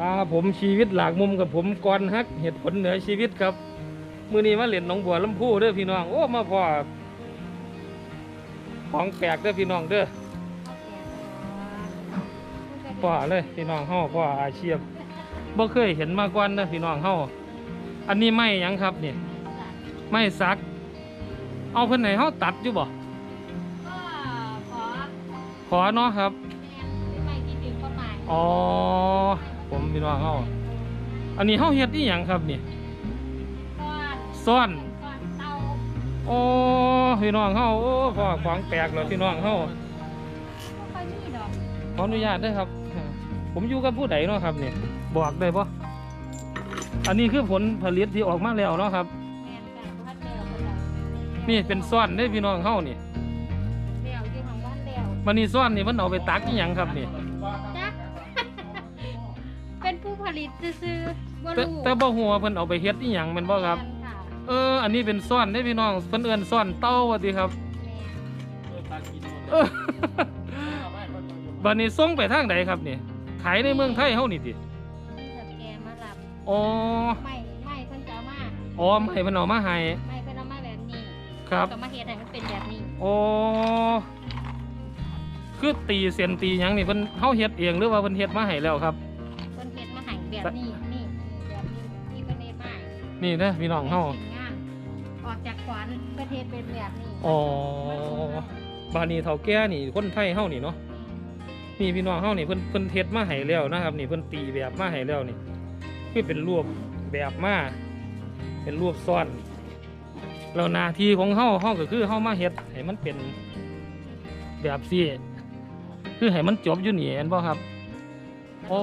อ่าผมชีวิตหลากมุมกับผมก่อนฮักเหตุผลเหนือชีวิตครับ มือนี้มาเล่นหนองบัวลำพูเด้อพี่น้องโอ้มาพ่อของแปลกเด้อพี่น้องเด้อพ่อเลยพี่น้องเฮาพ่ออาชีพบ่เคยเห็นมาก่อนเด้อพี่น้องเฮาอันนี้ไม้หยังครับนี่ไม้สัก เอาเพิ่นไหนเฮาตัดอยู่บ่ก็ขอขอเนาะครับแนไม่คิดถึงความหมายอ๋อ ผมพี่น้องเฮาอันนี้เฮาเฮ็ดอีหยังครับนี่ก้อนซ่อนก้อนเตาโอ้พี่น้องเฮาโอ้พ่อของแปลกแล้วพี่น้องเฮาไม่ค่อยมีดอกขออนุญาตเด้วยครับ ผมอยู่กับผู้ใดเนาะครับนี่บอกได้ปะอันนี้คือผลผลิตที่ออกมาแล้วเนาะครับแมนกันพัดเดียวก็ได้นี่เป็นซ่อนได้พี่น้องเฮานี่เดียวอยู่ของบ้านเดียวมันนี่ซ่อนนี่มันเอาไปตักอีหยังครับนี่ ผู้ผลิตซื้อๆบ่แต่รู้แต่บ่ฮู้ว่าเพิ่นเอาไปเฮ็ดอีหยังแม่นบ่ครับแม่นค่ะเออ อันนี้เป็นซ่อนได้พี่น้องเพิ่นเอิ้นซ่อนเต้าว่าติครับ แม่นเออบัดนี้ส่งไปทางใดครับนี่ ขายในเมืองไทยเฮานี่ติจับแกมารับอ๋อไม่ไม่เพิ่นจะเอามาอ๋อไม่เพิ่นเอามาให้ไม่เพิ่นเอามาแบบนี้ครับ ก็มาเฮ็ดให้มันเป็นแบบนี้โอ้คือตีเส้นตีหยังนี่เพิ่นเฮาเฮ็ดเองหรือว่าเพิ่นเฮ็ดมาให้แล้วครับ แบบนี้นี่แบบนี้ที่เพิ่นเฮ็ดมานี่เด้อพี่น้องเฮาป็นงานออกจากขวานประเทศเป็นแบบนี้อ๋อบาดนี้เฒ่าแก่นี่คนไทยเฮานี่เนาะนี่พี่น้องเฮานี่เพิ่นเพิ่นเฮ็ดมาให้แล้วนะครับ นี่เพิ่นตีแบบมาให้แล้วนี่คือเป็นรูปแบบมาเป็นรูปซ้อนแล้วหน้าที่ของเฮาเฮาก็คือเฮามาเฮ็ดให้มันเป็นแบบซี่คือให้มันจบอยู่นี่เห็นบ่ครับโอ้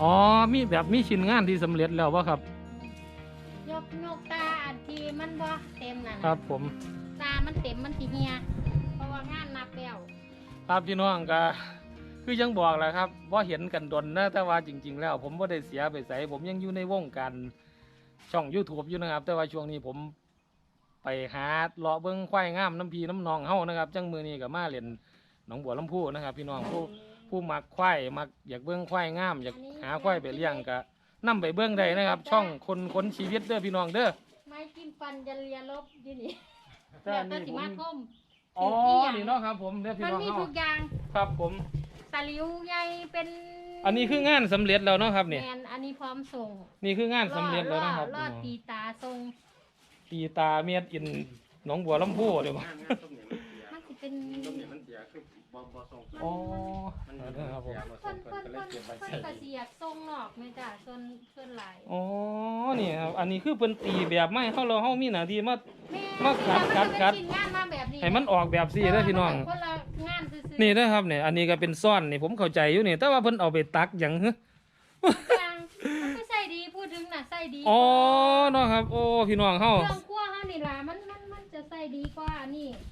อ๋อมีแบบมีชิ้นงานที่สำเร็จแล้วบ่ครับ ยกนกตาอันที่มันบ่เต็มนั่นครับผม ตามันเต็มมันสิเหียเพราะว่างานนับแล้วครับพี่น้องก็คือยังบอกแหละครับว่าเห็นกันดนนะแต่ว่าจริง ๆ แล้ว ผมว่าได้เสียไปใส่ผมยังอยู่ในวงการช่อง YouTube อยู่นะครับ แต่ว่าช่วงนี้ผมไปหาเลาะเบิ้งควายงามน้ำพีน้ำนองเฮานะครับ จังมือนี้กับมาเล่นหนองบัวลำพูนะครับ พี่น้องผู้ ผู้มักควายมักอยากเบิ้งควายงาม อยากหาควายไปเลี้ยงก็นํไปเบิ้งได้นะครับ ช่องคนค้นชีวิตเด้อพี่น้องเด้อไม้จิ้มฟันจะเลียลบอยู่นี่แต่แบอับนตันี้สิผมมาคมอ๋อนี่เนาะครับ ผมเด้อพี่มันน้องมีเฮาทุกอย่างครับผมตะหลิวใหญ่เป็นอันนี้คืองานสำเร็จแล้วเนาะครับแมเนี่ยนอันนี้พร้อมส่งนี่คืองานสำเร็จแล้วนะครับรอดตีตาทรงตีตาเมียดอินหนองบัวลำพูเดี๋ยวมา มันสิเป็นอ๋ อนะครับผมคนคนคนคนกระเสียกทรงนอกไหมจ้ะส่วนส่วนหลายอ๋อนี่ครับ อันนี้คือเพิ่นตีแบบไม่เฮาเราเฮามีหน้าที่มา แม่มาขัดขัดขัดแต่มันจะเป็นชิ้นงานมาแบบนี้ให้มันออกแบบสี่เด้อพี่น้อง คนละงานซื่อๆนี่นะครับเนี่ย อันนี้ก็เป็นซ่อนนี่ผมเข้าใจอยู่นี่ แต่ว่าเพิ่นเอาไปตักหยังฮะยังมันก็ใส่ดีพูดถึงน่ะใส่ดีอ๋อเนาะครับ โอ้พี่น้องเฮา เครื่องครัวเฮานี่ล่ะมันมันมันจะใส่ดีกว่านี่จะมา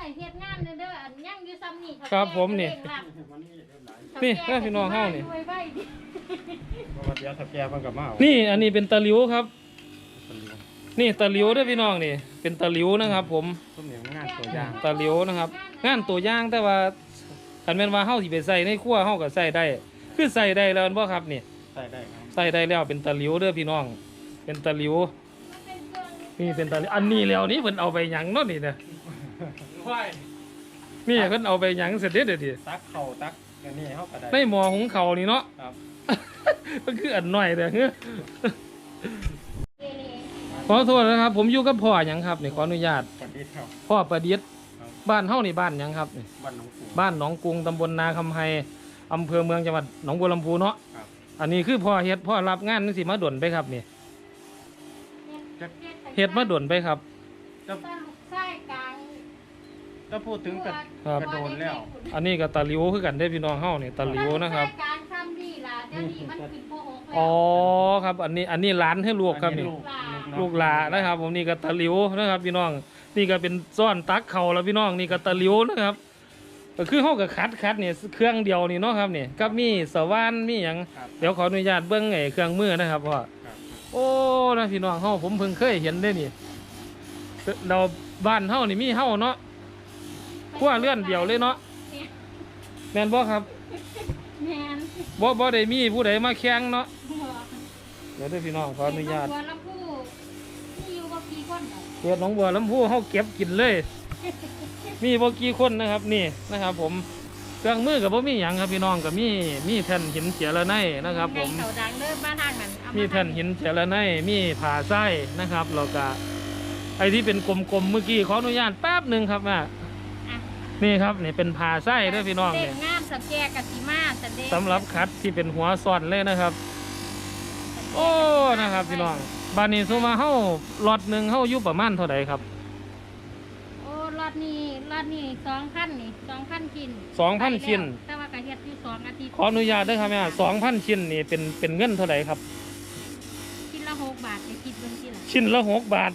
เด้อเฮ็ดงานเด้อเด้ออันยังอยู่ซ้ำนี่ถ้าครับผมนี่แก่ก็เร่งรัดนี่ถ้าแก่เด้อพี่น้องเฮานี่ไว้ไว้ดิวัดเดียวถ้าแกมันกับมาเอานี่อันนี้เป็นตะหลิวครับ นี่ตะหลิวเด้อพี่น้องนี่ เป็นตะหลิวนะครับ ผมต้มเหนียวงานตัวอย่าง ตะหลิวนะครับงานตัวอย่างแต่ว่าคันแม่นว่าเฮาสิไปใส่ในครัวเฮาก็ใส่ได้ คือใส่ได้แล้วแม่นบ่ครับนี่ ใส่ได้ครับใส่ได้แล้วเป็นตะหลิวเด้อพี่น้อง เป็นตะหลิว มันเป็นเครื่องนี่เป็นตะหลิวอันนี้แล้วนี่เพิ่นเอาไปหยังเนาะนี่นะ นี่เพิ่นเอาไปหยังเสร็จเด้อเดี๋ยวดิตักเข่าตักอันนี้เข้าก็ได้ ในหม้อหุงข้าวนี่เนาะครับ มันคืออันน้อยเด้อเฮ้อเกเรขอโทษนะครับ ผมอยู่กับพ่อหยังครับนี่ขออนุญาตปฏิทินครับพ่อประดิษฐ์ครับ บ้านเฮานี่บ้านหยังครับนี่บ้านหนองปู บ้านหนองกรุงตำบลนาคำไฮอำเภอเมืองจังหวัดหนองบัวลำพูเนาะครับ อันนี้คือพ่อเฮ็ดพ่อรับงานนี่สิมาด่วนไปครับนี่เฮ็ดเฮ็ดมาด่วนไปครับจะต้นลูกไส้กลาง จะพูดถึงกับครับ กระโดนแล้ว อันนี้ก็ตะหลิวคือกันได้อพี่น้องเฮานี่ตะหลิวนะครับต้ลูกไส้กลางซ้ำนี่ล่ะเดี๋ยวนี้มันขึ้นโปหกแล้วอ๋อครับ อันนี้อันนี้ร้านให้ลูกครับนี่อัลูกลูกหลานะครับ ผมนี่ก็ตะหลิวนะครับ พี่น้อง นี่ก็เป็นซ่อนตักเข่าแล้วพี่น้องนี่ก็ตะหลิวนะครับก็คือเฮาก็คัดคัดเนี่ยเครื่องเดียวนี่เนาะครับนี่กับมีสว่านมีหยังครับเดี๋ยวขออนุญาตเบิ้งไอ้เครื่องมือนะครับพ่อครับ โอ้นะพี่น้องเฮาผมเพิ่งเคยเห็นได้นี่เราบ้านเฮานี่มีเฮาเนาะ ขั้วเลื่อนเดียวเลยเนาะแม่นบ่ครับแม่นบ่บ่ได้มีผู้ใดมาแข่งเนาะบ่เดี๋ยวเด้อพี่น้องขออนุญาตเขบัวลำพูมีอยู่บ่กี่คนดอกเกิดหนองบัวลำพูเฮาเก็บกินเลย มีบ่กี่คนนะครับนี่นะครับ ผมเครื่องมือกับบ่มีหยังครับพี่น้องก็มีมีแท่นหินเจียระไนนะครับ ผมในเขาดังเด้อบ้านทางนั้นเอามีมีแท่นหินเจียระไนมีผ่าไส้นะครับแล้วก็ไอ้ที่เป็นกลมๆเมื่อกี้ขออนุญาตแป๊บหนึ่งครับแม่ นี่ครับนี่เป็นผ่าไส้เด้อพี่น้องเด็นี่กงามสแกกะสิมาสเด็กสำหรับคัดที่เป็นหัวซ่อนเลยนะครับ โอ้นะครับพี่น้องบานนี้สมมาเฮาล็อตหนึ่งเฮาอยู่ประมาณเท่าไหร่ครับโอ้รอดนี้รอดนี้สองพันนี่สองพันชิ้นสองพันชิ้น แต่ว่ากะเฮ็ดอยู่สองอาทิตย์ขออนุญาตด้วยครับแม่สองพันชิ้นนี่เป็นเป็นเงินเท่าไหร่ครับชิ้นละหกบาทจะคิดเบิ่งทีละชิ้นละหกบาท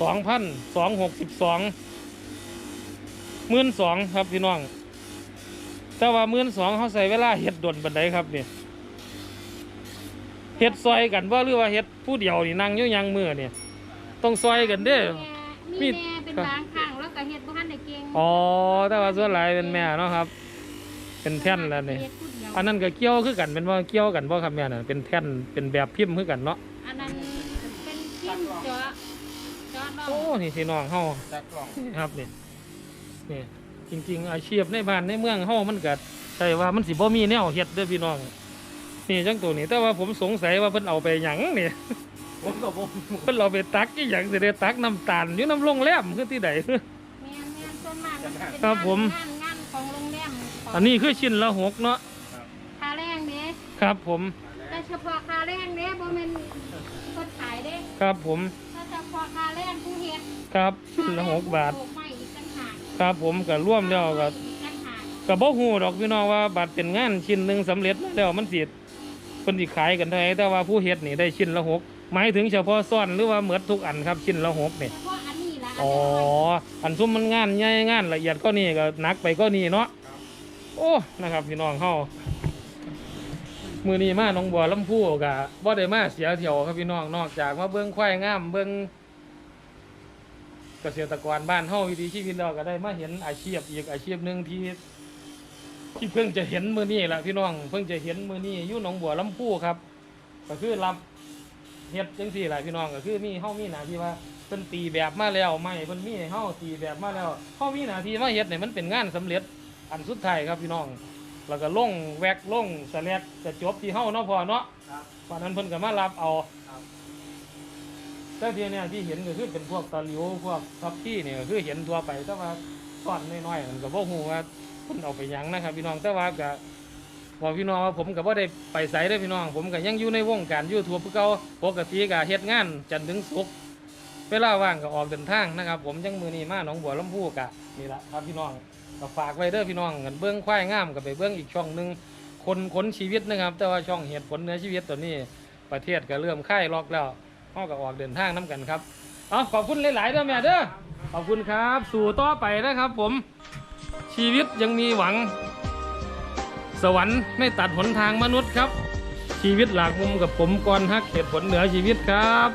สองพันสองหกสิบสองห มื่นสองครับพี่น้อง แต่ว่าหมื่นสองเขาใส่เวลาเฮ็ดดนบันไดครับเนี่ยเฮ็ดซอยกันว่าหรือว่าเฮ็ดผู้เดียวนี่นั่งอยู่ยังมือเนี่ยต้องซอยกันเด้อมีมีแม่เป็นบางครั้งแล้วก็เฮ็ดบ่ทันได้เก่งอ๋อแต่ว่าส่วนหลายเป็นแม่เนาะครับ เป็นแท่นแล้วนี่เฮ็ดผู้เดียวอันนั้นก็เกี่ยวคือกันเป็นว่าเกี่ยวกันบ่ครับแม่น่ะเป็นแท่นเป็นแบบพิมพ์คือกันเนาะอันนั้นเป็นชิ้นเจาะเจาะรอโอ้บนี่พี่น้องเฮาจักกล่องนี่ครับนี่ นี่จริง ๆ อาชีพในบ้านในเมืองเฮามันก็ใช่ว่ามันสิบ่มีแนวเฮ็ดเด้อพี่น้องนี่จังตัวนี้แต่ว่าผมสงสัยว่าเพิ่นเอาไปหยังนี่ผมกับผมเพิ่นเอาไปตักอีหยังสิได้ตักน้ำตาลอยู่น้ำโรงแรมคือที่ใด แม่นแม่นส่วนมากมันจะเป็นครับผม งานงานของโรงแรมขงอันนี้คือชิ้นละหกเนาะค่าแรงเด้ครับผมแต่เฉพาะค่าแรงเด้บ่แม่นเพิ่นขายเด้ครับผมถ้าเฉพาะค่าแรงผู้เฮ็ดครับชิ้นละหกบาทโขกไม่อีกต่างหาก ครับผมก็ร่วมแล้วก็อีกต่างหากก็บ่ฮู้ดอกพี่น้องว่าบัตรเป็นงานชิ้นหนึงสำเร็จมาแล้วมันสิเพิ่นสิขายกันเท่าไหร่แต่ว่าผู้เฮ็ดนี่ได้ชิ้นละหกหมายถึงเฉพาะซ่อนหรือว่าเหมือนทุกอันครับชิ้นละหกนี่เฉพาะอันนี้ล่ะอ๋ออันซุ่มมันงานใหญ่งานละเอียดก็นี่ก็หนักไปก็นี่เนาะโอ้นะครับพี่น้องเฮามือนี้มาหน้องบัวลำพูกะบ่ได้มาเสียเที่ยวครับพี่น้องนอกจากมาเบิ่งควายงามเบิ่ง เกษตรกรบ้านเฮาวิถีชีวิตเราก็ได้มาเห็นอาชีพอีกอาชีพหนึ่งที่ ที่เพิ่งจะเห็นมือนี้ล่ะพี่น้องเพิ่งจะเห็นมือนี้อยู่หนองบัวลำพูครับ ก็คือรับเฮ็ดจังซี่ล่ะพี่น้องก็คือมีเฮามีหน้าที่ว่าเพิ่นตีแบบมาแล้วไม่เพิ่นมีให้เฮาตีแบบมาแล้วเฮามีหน้าที่มาเฮ็ดเนี่ยมันเป็นงานสำเร็จอันสุดท้ายครับพี่น้องแล้วก็ลงแวกลงสแลดจะจบที่เฮาเนาะพอเนาะครับตอนนั้นเพิ่นก็มารับเอา แต่ทีเนี่ยที่เห็นก็คือเป็นพวกตะหลิวพวกทับที่เนี่ยก็คือเห็นทั่วไปแต่ว่าก้อนน้อยๆมันก็บ่ฮู้ว่าเพิ่นเอาไปหยังนะครับ พี่น้องแต่ว่าก็บอกพี่น้องว่าผมก็บ่ได้ไปไสเด้อพี่น้อง ผมก็ยังอยู่ในวงการ YouTube คือเก่าปกติก็เฮ็ดงานจันทร์ถึงศุกร์เวลาว่างก็ออกเดินทางนะครับ ผมจังมื้อนี้มาหนองบัวลำพูกะนี่ละครับพี่น้องก็ฝากไว้เด้อพี่น้องกันเบิ่งควายงามก็ไปเบิ่งอีกช่องหนึ่งคนคนชีวิตนะครับ แต่ว่าช่องเหตุผลเนื้อชีวิตตัวนี้ประเทศก็เริ่มคลายล็อกแล้ว เฮาก็ออกเดินทางน้กันครับเอาขอบคุณหลายๆเด้อแม่เด้อขอบคุณครับ สู่ต่อไปนะครับ ผมชีวิตยังมีหวัง สวรรค์ไม่ตัดหนทางมนุษย์ครับ ชีวิตหลากมุมกับผมก่อนฮักเหตุผลเหนือชีวิตครับ